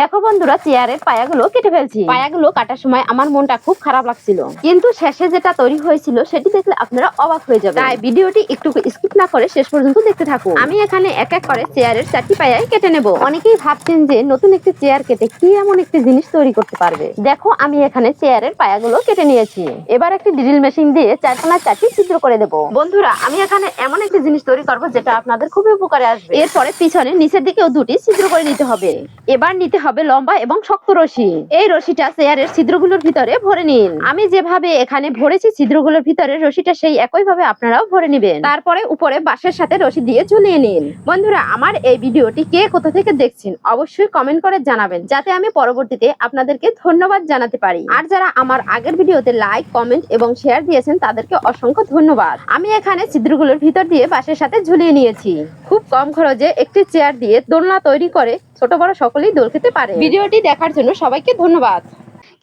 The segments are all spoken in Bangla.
দেখো বন্ধুরা চেয়ারের পায়াগুলো কেটে ফেলছি। পায়াগুলো কাটার সময় আমার মনটা খুব খারাপ লাগছিল। কিন্তু শেষে যেটা তৈরি হয়েছিল সেটি দেখলে আপনারা অবাক হয়ে যাবে তাই ভিডিওটি একটু স্কিপ না করে শেষ পর্যন্ত দেখতে থাকুন। আমি এখানে এক এক করে চেয়ারের চারটি পায়াই কেটে নেব। অনেকেই ভাবছেন যে নতুন একটি চেয়ার কেটে কি এমন একটি জিনিস তৈরি করতে পারবে? দেখো আমি এখানে চেয়ারের পায়াগুলো কেটে নিয়েছি। এবার একটি ড্রিল মেশিন দিয়ে চারখানা চারটি ছিদ্র করে দেব। বন্ধুরা আমি এখানে এমন একটি জিনিস তৈরি করব যেটা আপনাদের খুবই উপকারে আসবে। এরপরে পিছনে নিচের দিকেও দুটি ছিদ্র করে নিতে হবে। এবার নিতে হবে লম্বা এবং শক্ত রশি। এই রশিটা চেয়ারের ছিদ্রগুলোর ভিতরে ভরে নিন। আমি যেভাবে এখানে ভরেছি ছিদ্রগুলোর ভিতরে রশিটা সেই একই ভাবে আপনারাও ভরে নেবেন। তারপরে উপরে বাঁশের সাথে রশি দিয়ে ঝুলিয়ে নিন। বন্ধুরা, আমার এই ভিডিওটি কে কোথা থেকে দেখছেন অবশ্যই কমেন্ট করে জানাবেন, যাতে আমি পরবর্তীতে আপনাদেরকে ধন্যবাদ জানাতে পারি। আর যারা আমার আগের ভিডিওতে লাইক, কমেন্ট এবং শেয়ার দিয়েছেন, তাদেরকে অসংখ্য ধন্যবাদ। আমি এখানে ছিদ্রগুলোর ভিতর দিয়ে বাঁশের সাথে ঝুলিয়ে নিয়েছি। খুব কম খরচে একটি চেয়ার দিয়ে দোলনা তৈরি করে ছোট বড় সকলেই দোল খেতে পারে। ভিডিওটি দেখার জন্য সবাইকে ধন্যবাদ।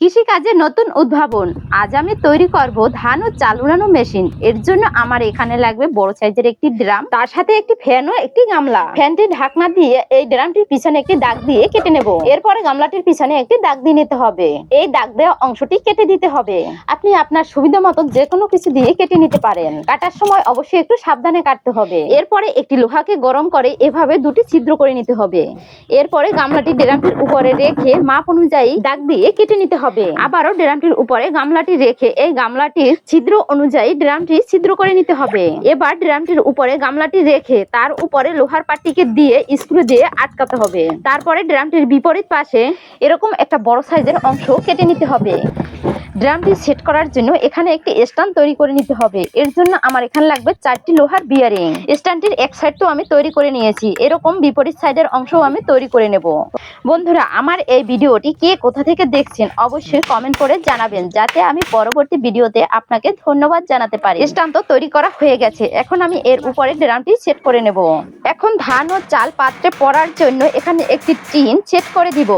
কৃষিকাজে নতুন উদ্ভাবন। আজ আমি তৈরি করব ধান ও চাল উড়ানো মেশিন। এর জন্য আমার এখানে লাগবে বড় সাইজের একটি ড্রাম, তার সাথে একটি ফ্যান ও একটি গামলা। ফ্যানটির ঢাকনা দিয়ে এই ড্রামটির পিছনে একটি দাগ দিয়ে কেটে নেব। এরপরে গামলাটির পিছনে একটি দাগ দিয়ে নিতে হবে। এই দাগ দেওয়া অংশটি কেটে দিতে হবে। আপনি আপনার সুবিধা মতো যে কোনো কিছু দিয়ে কেটে নিতে পারেন। কাটার সময় অবশ্যই একটু সাবধানে কাটতে হবে। এরপরে একটি লোহাকে গরম করে এভাবে দুটি ছিদ্র করে নিতে হবে। এরপরে গামলাটি ড্রামটির উপরে রেখে মাপ অনুযায়ী দাগ দিয়ে কেটে নিতে হবে। আবারও ড্রামটির উপরে গামলাটি রেখে এই গামলাটির ছিদ্র অনুযায়ী ড্রামটি ছিদ্র করে নিতে হবে। এবার ড্রামটির উপরে গামলাটি রেখে তার উপরে লোহার পাটিকে দিয়ে স্ক্রু দিয়ে আটকাতে হবে। তারপরে ড্রামটির বিপরীত পাশে এরকম একটা বড় সাইজের অংশ কেটে নিতে হবে। ড্রামটি সেট করার জন্য এখানে একটি স্ট্যান্ড তৈরি করে নিতে হবে। এর জন্য আমার এখানে লাগবে চারটি লোহার বিয়ারিং স্ট্যান্ডটির এক সাইড তো আমি তৈরি করে নিয়েছি। এরকম বিপরীত সাইডের অংশও আমি তৈরি করে নেব। বন্ধুরা, আমার এই ভিডিওটি কে কোথা থেকে দেখছেন অবশ্যই কমেন্ট করে জানাবেন, যাতে আমি পরবর্তী ভিডিওতে আপনাকে ধন্যবাদ জানাতে পারি। স্ট্যান্ড তো তৈরি করা হয়ে গেছে। এখন আমি এর উপরে ড্রামটি সেট করে নেব। এখন ধান ও চাল পাত্রে পড়ার জন্য এখানে একটি টিন সেট করে দিব।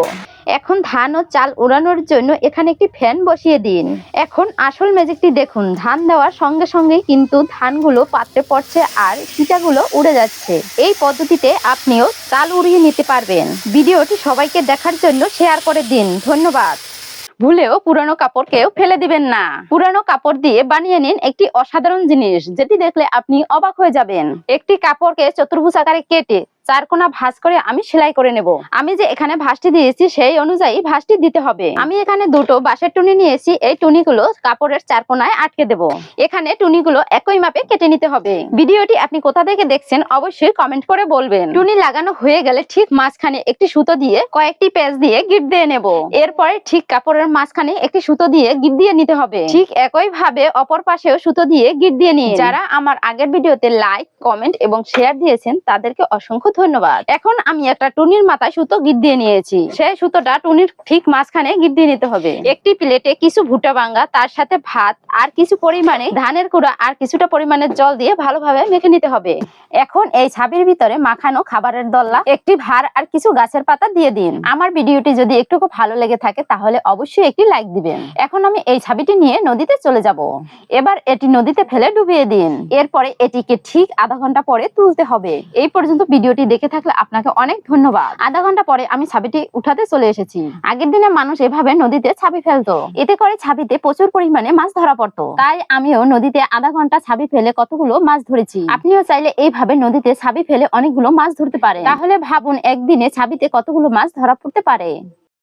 এখন ধান ও চাল উড়ানোর জন্য এখানে একটি ফ্যান বসিয়ে দিন। এখন আসল ম্যাজিকটি দেখুন। ধান দেওয়ার সঙ্গে সঙ্গেই কিন্তু ধানগুলো পাত্রে পড়ছে আর চিটাগুলো উড়ে যাচ্ছে। এই পদ্ধতিতে আপনিও চাল উড়িয়ে নিতে পারবেন। ভিডিওটি সবাইকে দেখার জন্য শেয়ার করে দিন। ধন্যবাদ। ভুলেও পুরানো কাপড়কেও ফেলে দিবেন না। পুরানো কাপড় দিয়ে বানিয়ে নিন একটি অসাধারণ জিনিস, যেটি দেখলে আপনি অবাক হয়ে যাবেন। একটি কাপড়কে চতুর্ভুজ আকারে কেটে চার কোনা ভাঁজ করে আমি সেলাই করে নেব। আমি যে এখানে ভাঁজটি দিয়েছি, সেই অনুযায়ী ভাঁজটি দিতে হবে। আমি এখানে দুটো বাঁশের টুনি নিয়েছি, এই টুনিগুলো কাপড়ের চার কোনায় আটকে দেব। এখানে টুনিগুলো একই মাপে কেটে নিতে হবে। ভিডিওটি আপনি কোথা থেকে দেখছেন অবশ্যই কমেন্ট করে বলবেন। টুনি লাগানো হয়ে গেলে ঠিক মাঝখানে একটি সুতো দিয়ে কয়েকটি পেজ দিয়ে গিট দিয়ে নেব। এরপরে ঠিক কাপড়ের মাঝখানে একটি সুতো দিয়ে গিট দিয়ে নিতে হবে। ঠিক একই ভাবে অপর পাশেও সুতো দিয়ে গিট দিয়ে নিয়ে যারা আমার আগের ভিডিওতে লাইক, কমেন্ট এবং শেয়ার দিয়েছেন, তাদেরকে অসংখ্য ধন্যবাদ। এখন আমি একটা টুনির মাথায় সুতো গিট দিয়ে নিয়েছি। সেই সুতোটা টুনির ঠিক মাঝখানে গিট দিয়ে নিতে হবে। একটি প্লেটে কিছু ভুট্টা বাঙ্গা তার সাথে ভাত আর কিছু পরিমাণে ধানের কুড়া আর কিছুটা পরিমাণে জল দিয়ে ভালোভাবে মেখে নিতে হবে। এখন এই ছাবির ভিতরে মাখানো খাবারের দল্লা, একটি ভার আর কিছু গাছের পাতা দিয়ে দিন। আমার ভিডিওটি যদি একটুকু ভালো লেগে থাকে, তাহলে অবশ্যই একটি লাইক দিবেন। এখন আমি এই ছাবিটি নিয়ে নদীতে চলে যাব। এবার এটি নদীতে ফেলে ডুবিয়ে দিন। এরপরে এটিকে ঠিক আধা ঘণ্টা পরে তুলতে হবে। এই পর্যন্ত ভিডিওটি দেখে থাকলে আপনাকে অনেক ধন্যবাদ। আধা ঘণ্টা পরে আমি ছাবিটি উঠাতে চলে এসেছি। আগের দিনে মানুষ এভাবে নদীতে ছাবি ফেলতো। এতে করে ছাবিতে প্রচুর পরিমাণে মাছ ধরা পড়তো। তাই আমিও নদীতে আধা ঘণ্টা ছাবি ফেলে কতগুলো মাছ ধরেছি। আপনিও চাইলে এইভাবে নদীতে ছাবি ফেলে অনেকগুলো মাছ ধরতে পারে তাহলে ভাবুন একদিনে ছাবিতে কতগুলো মাছ ধরা পড়তে পারে।